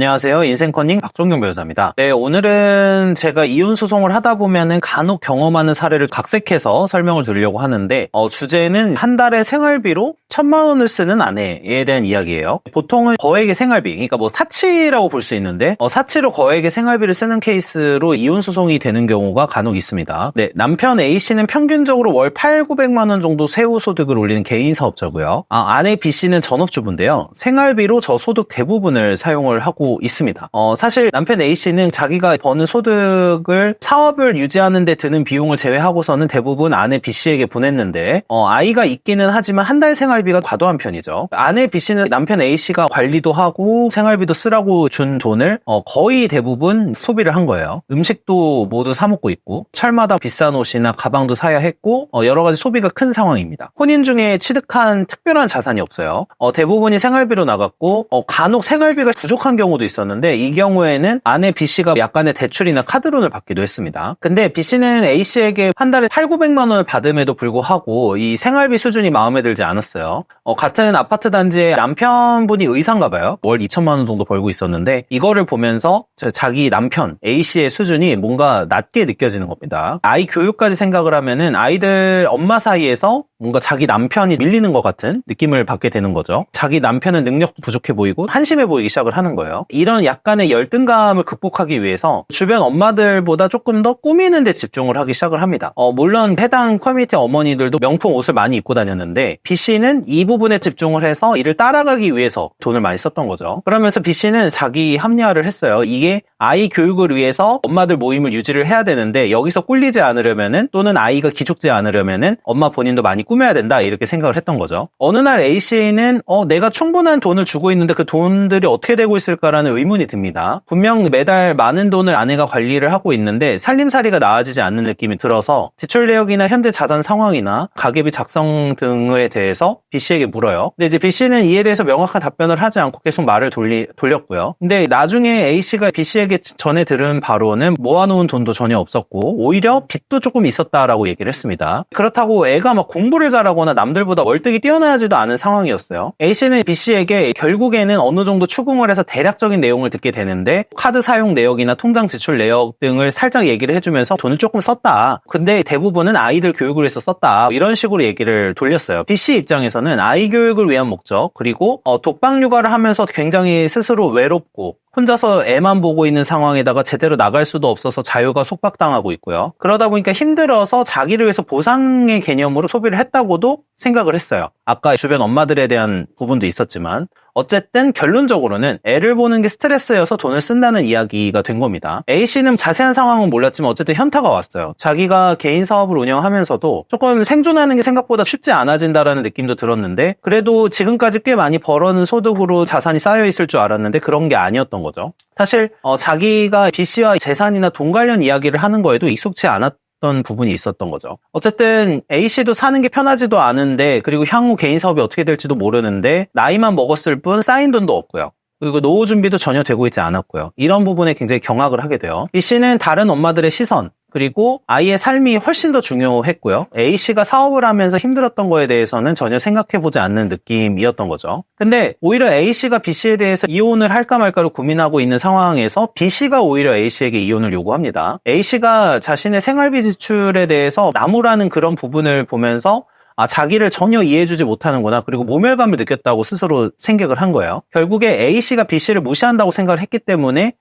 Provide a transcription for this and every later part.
안녕하세요. 인생커닝 박종경 변호사입니다. 네, 오늘은 제가 이혼 소송을 하다 보면은 간혹 경험하는 사례를 각색해서 설명을 드리려고 하는데, 어, 주제는 한 달에 생활비로 천만 원을 쓰는 아내에 대한 이야기예요. 보통은 거액의 생활비, 그러니까 뭐 사치라고 볼 수 있는데, 어, 사치로 거액의 생활비를 쓰는 케이스로 이혼 소송이 되는 경우가 간혹 있습니다. 네, 남편 A씨는 평균적으로 월 8, 900만 원 정도 세후 소득을 올리는 개인 사업자고요. 아, 아내 B씨는 전업주부인데요. 생활비로 저 소득 대부분을 사용을 하고 있습니다. 어, 사실 남편 A씨는 자기가 버는 소득을 사업을 유지하는 데 드는 비용을 제외하고서는 대부분 아내 B씨에게 보냈는데 어, 아이가 있기는 하지만 한 달 생활비가 과도한 편이죠. 아내 B씨는 남편 A씨가 관리도 하고 생활비도 쓰라고 준 돈을 어, 거의 대부분 소비를 한 거예요. 음식도 모두 사 먹고 있고 철마다 비싼 옷이나 가방도 사야 했고 어, 여러 가지 소비가 큰 상황입니다. 혼인 중에 취득한 특별한 자산이 없어요. 어, 대부분이 생활비로 나갔고 어, 간혹 생활비가 부족한 경우 도 있었는데 이 경우에는 아내 B씨가 약간의 대출이나 카드론을 받기도 했습니다. 근데 B씨는 A씨에게 한 달에 8, 900만 원을 받음에도 불구하고 이 생활비 수준이 마음에 들지 않았어요. 어, 같은 아파트 단지에 남편분이 의사인가 봐요. 월 2천만 원 정도 벌고 있었는데 이거를 보면서 자기 남편 A씨의 수준이 뭔가 낮게 느껴지는 겁니다. 아이 교육까지 생각을 하면은 아이들 엄마 사이에서 뭔가 자기 남편이 밀리는 것 같은 느낌을 받게 되는 거죠. 자기 남편은 능력도 부족해 보이고 한심해 보이기 시작을 하는 거예요. 이런 약간의 열등감을 극복하기 위해서 주변 엄마들보다 조금 더 꾸미는 데 집중을 하기 시작을 합니다. 어, 물론 해당 커뮤니티 어머니들도 명품 옷을 많이 입고 다녔는데 B씨는 이 부분에 집중을 해서 이를 따라가기 위해서 돈을 많이 썼던 거죠. 그러면서 B씨는 자기 합리화를 했어요. 이게 아이 교육을 위해서 엄마들 모임을 유지를 해야 되는데 여기서 꿀리지 않으려면은 또는 아이가 기죽지 않으려면은 엄마 본인도 많이 꾸며야 된다 이렇게 생각을 했던 거죠. 어느 날 A씨는 어, 내가 충분한 돈을 주고 있는데 그 돈들이 어떻게 되고 있을까라는 의문이 듭니다. 분명 매달 많은 돈을 아내가 관리를 하고 있는데 살림살이가 나아지지 않는 느낌이 들어서 지출 내역이나 현재 자산 상황이나 가계비 작성 등에 대해서 B씨에게 물어요. 근데 이제 B씨는 이에 대해서 명확한 답변을 하지 않고 계속 말을 돌리, 돌렸고요. 근데 나중에 A씨가 B씨에게 전해 들은 바로는 모아놓은 돈도 전혀 없었고 오히려 빚도 조금 있었다라고 얘기를 했습니다. 그렇다고 애가 막 공부를 잘하거나 남들보다 월등히 뛰어나지도 않은 상황이었어요. A씨는 B씨에게 결국에는 어느 정도 추궁을 해서 대략적인 내용을 듣게 되는데 카드 사용 내역이나 통장 지출 내역 등을 살짝 얘기를 해주면서 돈을 조금 썼다. 근데 대부분은 아이들 교육을 위해서 썼다. 이런 식으로 얘기를 돌렸어요. B씨 입장에서는 아이 교육을 위한 목적 그리고 어, 독방 육아를 하면서 굉장히 스스로 외롭고 혼자서 애만 보고 있는 상황에다가 제대로 나갈 수도 없어서 자유가 속박당하고 있고요. 그러다 보니까 힘들어서 자기를 위해서 보상의 개념으로 소비를 했다고도 생각을 했어요. 아까 주변 엄마들에 대한 부분도 있었지만 어쨌든 결론적으로는 애를 보는 게 스트레스여서 돈을 쓴다는 이야기가 된 겁니다. A씨는 자세한 상황은 몰랐지만 어쨌든 현타가 왔어요. 자기가 개인 사업을 운영하면서도 조금 생존하는 게 생각보다 쉽지 않아진다라는 느낌도 들었는데 그래도 지금까지 꽤 많이 벌어는 소득으로 자산이 쌓여 있을 줄 알았는데 그런 게 아니었던 거죠. 사실 어, 자기가 B씨와 재산이나 돈 관련 이야기를 하는 거에도 익숙치 않았 던 부분이 있었던 거죠. 어쨌든 A씨도 사는 게 편하지도 않은데 그리고 향후 개인 사업이 어떻게 될지도 모르는데 나이만 먹었을 뿐 쌓인 돈도 없고요. 그리고 노후 준비도 전혀 되고 있지 않았고요. 이런 부분에 굉장히 경악을 하게 돼요. B씨는 다른 엄마들의 시선, 그리고 아이의 삶이 훨씬 더 중요했고요. A씨가 사업을 하면서 힘들었던 거에 대해서는 전혀 생각해보지 않는 느낌이었던 거죠. 근데 오히려 A씨가 B씨에 대해서 이혼을 할까 말까를 고민하고 있는 상황에서 B씨가 오히려 A씨에게 이혼을 요구합니다. A씨가 자신의 생활비 지출에 대해서 나무라는 그런 부분을 보면서 아, 자기를 전혀 이해해주지 못하는구나. 그리고 모멸감을 느꼈다고 스스로 생각을 한 거예요. 결국에 A씨가 B씨를 무시한다고 생각을 했기 때문에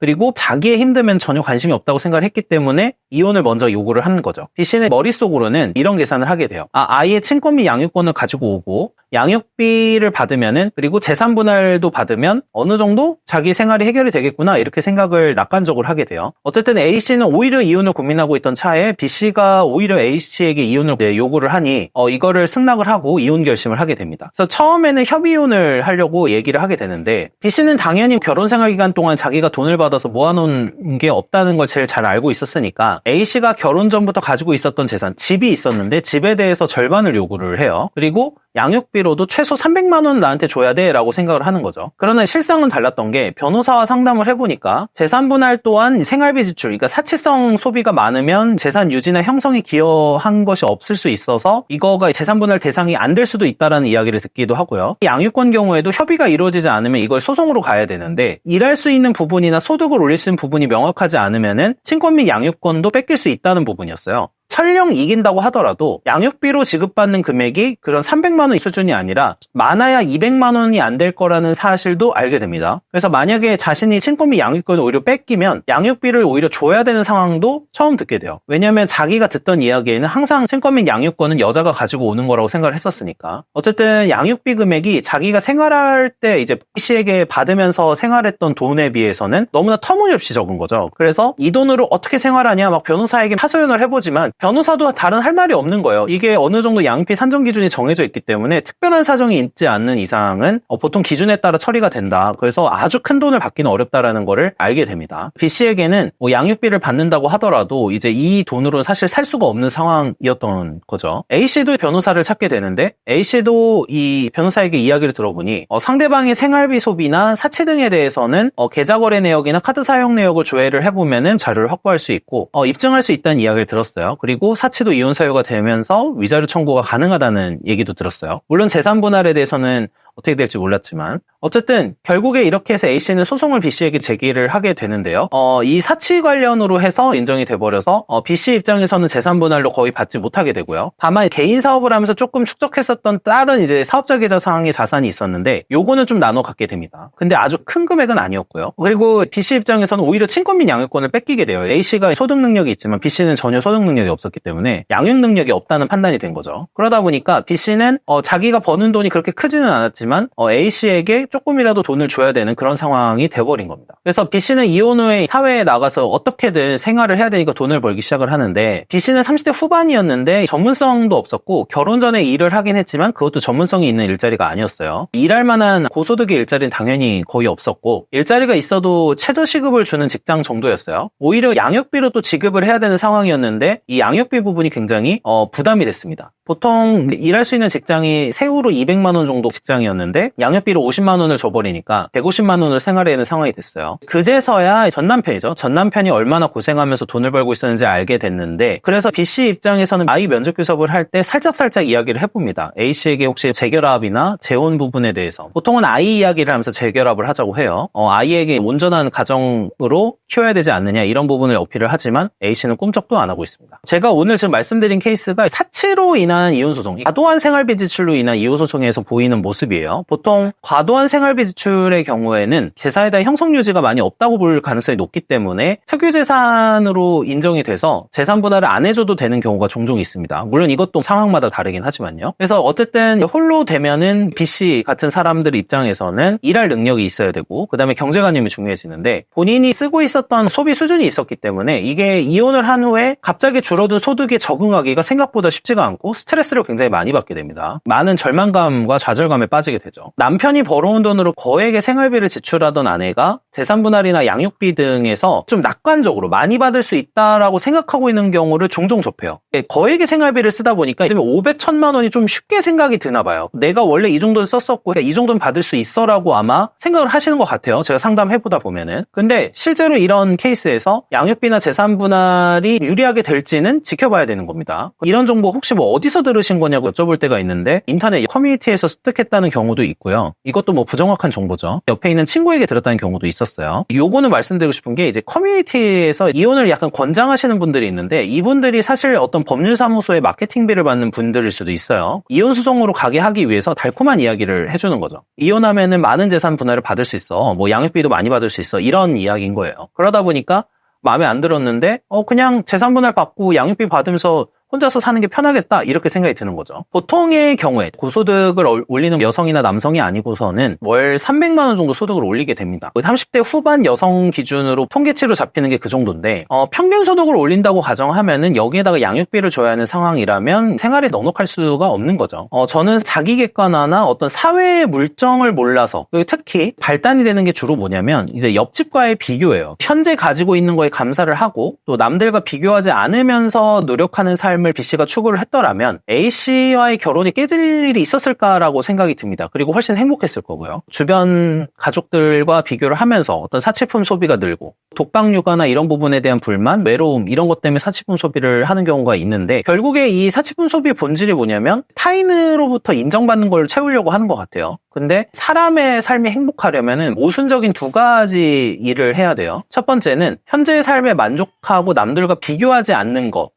그리고 자기의 힘듦엔 전혀 관심이 없다고 생각을 했기 때문에 이혼을 먼저 요구를 하는 거죠. B씨는 머릿속으로는 이런 계산을 하게 돼요. 아, 아이의 친권 및 양육권을 가지고 오고 양육비를 받으면은 그리고 재산 분할도 받으면 어느 정도 자기 생활이 해결이 되겠구나 이렇게 생각을 낙관적으로 하게 돼요. 어쨌든 A씨는 오히려 이혼을 고민하고 있던 차에 B씨가 오히려 A씨에게 이혼을 요구를 하니 어, 이거를 승낙을 하고 이혼 결심을 하게 됩니다. 그래서 처음에는 협의 이혼을 하려고 얘기를 하게 되는데 B씨는 당연히 결혼 생활 기간 동안 자기가 돈을 받아 서 모아놓은 게 없다는 걸 제일 잘 알고 있었으니까 A씨가 결혼 전부터 가지고 있었던 재산 집이 있었는데 집에 대해서 절반을 요구를 해요. 그리고 양육비로도 최소 300만 원 나한테 줘야 돼 라고 생각을 하는 거죠. 그러나 실상은 달랐던 게 변호사와 상담을 해보니까 재산 분할 또한 생활비 지출, 그러니까 사치성 소비가 많으면 재산 유지나 형성에 기여한 것이 없을 수 있어서 이거가 재산 분할 대상이 안 될 수도 있다라는 이야기를 듣기도 하고요. 양육권 경우에도 협의가 이루어지지 않으면 이걸 소송으로 가야 되는데 일할 수 있는 부분이나 소득을 올릴 수 있는 부분이 명확하지 않으면은 친권 및 양육권도 뺏길 수 있다는 부분이었어요. 설령 이긴다고 하더라도 양육비로 지급받는 금액이 그런 300만 원 수준이 아니라 많아야 200만 원이 안 될 거라는 사실도 알게 됩니다. 그래서 만약에 자신이 친권 및 양육권을 오히려 뺏기면 양육비를 오히려 줘야 되는 상황도 처음 듣게 돼요. 왜냐하면 자기가 듣던 이야기에는 항상 친권 및 양육권은 여자가 가지고 오는 거라고 생각을 했었으니까. 어쨌든 양육비 금액이 자기가 생활할 때 이제 씨에게 받으면서 생활했던 돈에 비해서는 너무나 터무니없이 적은 거죠. 그래서 이 돈으로 어떻게 생활하냐 막 변호사에게 하소연을 해보지만 변 호사도 다른 할 말이 없는 거예요. 이게 어느 정도 양피 산정 기준이 정해져 있기 때문에 특별한 사정이 있지 않는 이상은 어, 보통 기준에 따라 처리가 된다. 그래서 아주 큰 돈을 받기는 어렵다라는 거를 알게 됩니다. B 씨에게는 뭐 양육비를 받는다고 하더라도 이제 이 돈으로 사실 살 수가 없는 상황이었던 거죠. A 씨도 변호사를 찾게 되는데 A 씨도 이 변호사에게 이야기를 들어보니 어, 상대방의 생활비 소비나 사치 등에 대해서는 어, 계좌 거래 내역이나 카드 사용 내역을 조회를 해보면은 자료를 확보할 수 있고 어, 입증할 수 있다는 이야기를 들었어요. 그리고 사치도 이혼 사유가 되면서 위자료 청구가 가능하다는 얘기도 들었어요. 물론 재산 분할에 대해서는 어떻게 될지 몰랐지만 어쨌든 결국에 이렇게 해서 A씨는 소송을 B씨에게 제기를 하게 되는데요. 어, 이 사치 관련으로 해서 인정이 돼버려서 어, B씨 입장에서는 재산 분할로 거의 받지 못하게 되고요. 다만 개인 사업을 하면서 조금 축적했었던 다른 이제 사업자 계좌 상황의 자산이 있었는데 요거는 좀 나눠 갖게 됩니다. 근데 아주 큰 금액은 아니었고요. 그리고 B씨 입장에서는 오히려 친권 및 양육권을 뺏기게 돼요. A씨가 소득 능력이 있지만 B씨는 전혀 소득 능력이 없었기 때문에 양육 능력이 없다는 판단이 된 거죠. 그러다 보니까 B씨는 어, 자기가 버는 돈이 그렇게 크지는 않았지만 어, A씨에게 조금이라도 돈을 줘야 되는 그런 상황이 돼버린 겁니다. 그래서 B씨는 이혼 후에 사회에 나가서 어떻게든 생활을 해야 되니까 돈을 벌기 시작을 하는데 B씨는 30대 후반이었는데 전문성도 없었고 결혼 전에 일을 하긴 했지만 그것도 전문성이 있는 일자리가 아니었어요. 일할 만한 고소득의 일자리는 당연히 거의 없었고 일자리가 있어도 최저시급을 주는 직장 정도였어요. 오히려 양육비로 또 지급을 해야 되는 상황이었는데 이 양육비 부분이 굉장히 어, 부담이 됐습니다. 보통 일할 수 있는 직장이 세후로 200만 원 정도 직장이었는데 양육비로 50만 원을 줘버리니까 150만 원을 생활해야 하는 상황이 됐어요. 그제서야 전 남편이죠. 전 남편이 얼마나 고생하면서 돈을 벌고 있었는지 알게 됐는데 그래서 B 씨 입장에서는 아이 면접 교섭을 할 때 살짝살짝 이야기를 해봅니다. A 씨에게 혹시 재결합이나 재혼 부분에 대해서 보통은 아이 이야기를 하면서 재결합을 하자고 해요. 어, 아이에게 온전한 가정으로 키워야 되지 않느냐 이런 부분을 어필을 하지만 A 씨는 꿈쩍도 안 하고 있습니다. 제가 오늘 지금 말씀드린 케이스가 사치로 인한 이혼 소송, 과도한 생활비 지출로 인한 이혼 소송에서 보이는 모습이에요. 보통 과도한 생활비 지출의 경우에는 재산에 대한 형성 유지가 많이 없다고 볼 가능성이 높기 때문에 특유 재산으로 인정이 돼서 재산 분할을 안 해줘도 되는 경우가 종종 있습니다. 물론 이것도 상황마다 다르긴 하지만요. 그래서 어쨌든 홀로 되면은 B 씨 같은 사람들 입장에서는 일할 능력이 있어야 되고 그다음에 경제관념이 중요해지는데 본인이 쓰고 있었던 소비 수준이 있었기 때문에 이게 이혼을 한 후에 갑자기 줄어든 소득에 적응하기가 생각보다 쉽지가 않고 스트레스를 굉장히 많이 받게 됩니다. 많은 절망감과 좌절감에 빠지게 되죠. 남편이 벌어온 돈으로 거액의 생활비를 지출하던 아내가 재산 분할이나 양육비 등에서 좀 낙관적으로 많이 받을 수 있다라고 생각하고 있는 경우를 종종 접해요. 거액의 생활비를 쓰다 보니까 500, 1000만 원이 좀 쉽게 생각이 드나 봐요. 내가 원래 이 정도는 썼었고 이 정도는 받을 수 있어라고 아마 생각을 하시는 것 같아요. 제가 상담해보다 보면은. 근데 실제로 이런 케이스에서 양육비나 재산 분할이 유리하게 될지는 지켜봐야 되는 겁니다. 이런 정보 혹시 뭐 어디서 들으신 거냐고 여쭤볼 때가 있는데 인터넷 커뮤니티에서 습득했다는 경우 도 있고요. 이것도 뭐 부정확한 정보죠. 옆에 있는 친구에게 들었다는 경우도 있었어요. 요거는 말씀드리고 싶은 게 이제 커뮤니티에서 이혼을 약간 권장하시는 분들이 있는데 이분들이 사실 어떤 법률사무소의 마케팅비를 받는 분들일 수도 있어요. 이혼 소송으로 가게 하기 위해서 달콤한 이야기를 해주는 거죠. 이혼하면은 많은 재산 분할을 받을 수 있어. 뭐 양육비도 많이 받을 수 있어. 이런 이야기인 거예요. 그러다 보니까 마음에 안 들었는데 어 그냥 재산 분할 받고 양육비 받으면서 혼자서 사는 게 편하겠다 이렇게 생각이 드는 거죠. 보통의 경우에 고소득을 올리는 여성이나 남성이 아니고서는 월 300만 원 정도 소득을 올리게 됩니다. 30대 후반 여성 기준으로 통계치로 잡히는 게 그 정도인데 어, 평균 소득을 올린다고 가정하면은 여기에다가 양육비를 줘야 하는 상황이라면 생활에 넉넉할 수가 없는 거죠. 어, 저는 자기 객관화나 어떤 사회의 물정을 몰라서 특히 발단이 되는 게 주로 뭐냐면 이제 옆집과의 비교예요. 현재 가지고 있는 거에 감사를 하고 또 남들과 비교하지 않으면서 노력하는 삶 삶을 B씨가 추구를 했더라면 A씨와의 결혼이 깨질 일이 있었을까라고 생각이 듭니다. 그리고 훨씬 행복했을 거고요. 주변 가족들과 비교를 하면서 어떤 사치품 소비가 늘고 독방 육아나 이런 부분에 대한 불만, 외로움 이런 것 때문에 사치품 소비를 하는 경우가 있는데 결국에 이 사치품 소비의 본질이 뭐냐면 타인으로부터 인정받는 걸 채우려고 하는 것 같아요. 근데 사람의 삶이 행복하려면은 모순적인 두 가지 일을 해야 돼요. 첫 번째는 현재의 삶에 만족하고 남들과 비교하지 않는 것.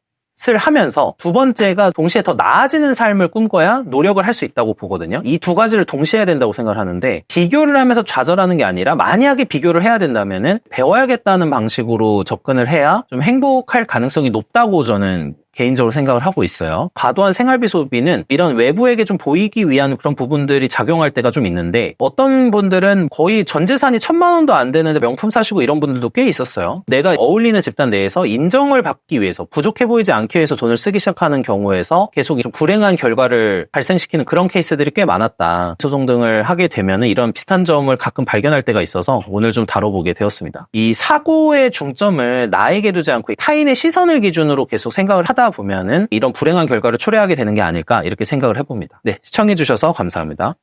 을 하면서 두 번째가 동시에 더 나아지는 삶을 꿈꿔야 노력을 할 수 있다고 보거든요. 이 두 가지를 동시에 해야 된다고 생각을 하는데 비교를 하면서 좌절하는 게 아니라 만약에 비교를 해야 된다면은 배워야겠다는 방식으로 접근을 해야 좀 행복할 가능성이 높다고 저는 개인적으로 생각을 하고 있어요. 과도한 생활비 소비는 이런 외부에게 좀 보이기 위한 그런 부분들이 작용할 때가 좀 있는데 어떤 분들은 거의 전 재산이 천만 원도 안 되는데 명품 사시고 이런 분들도 꽤 있었어요. 내가 어울리는 집단 내에서 인정을 받기 위해서 부족해 보이지 않기 위해서 돈을 쓰기 시작하는 경우에서 계속 좀 불행한 결과를 발생시키는 그런 케이스들이 꽤 많았다. 소송 등을 하게 되면 이런 비슷한 점을 가끔 발견할 때가 있어서 오늘 좀 다뤄보게 되었습니다. 이 사고의 중점을 나에게 두지 않고 타인의 시선을 기준으로 계속 생각을 하다 보면은 이런 불행한 결과를 초래하게 되는 게 아닐까 이렇게 생각을 해봅니다. 네, 시청해주셔서 감사합니다.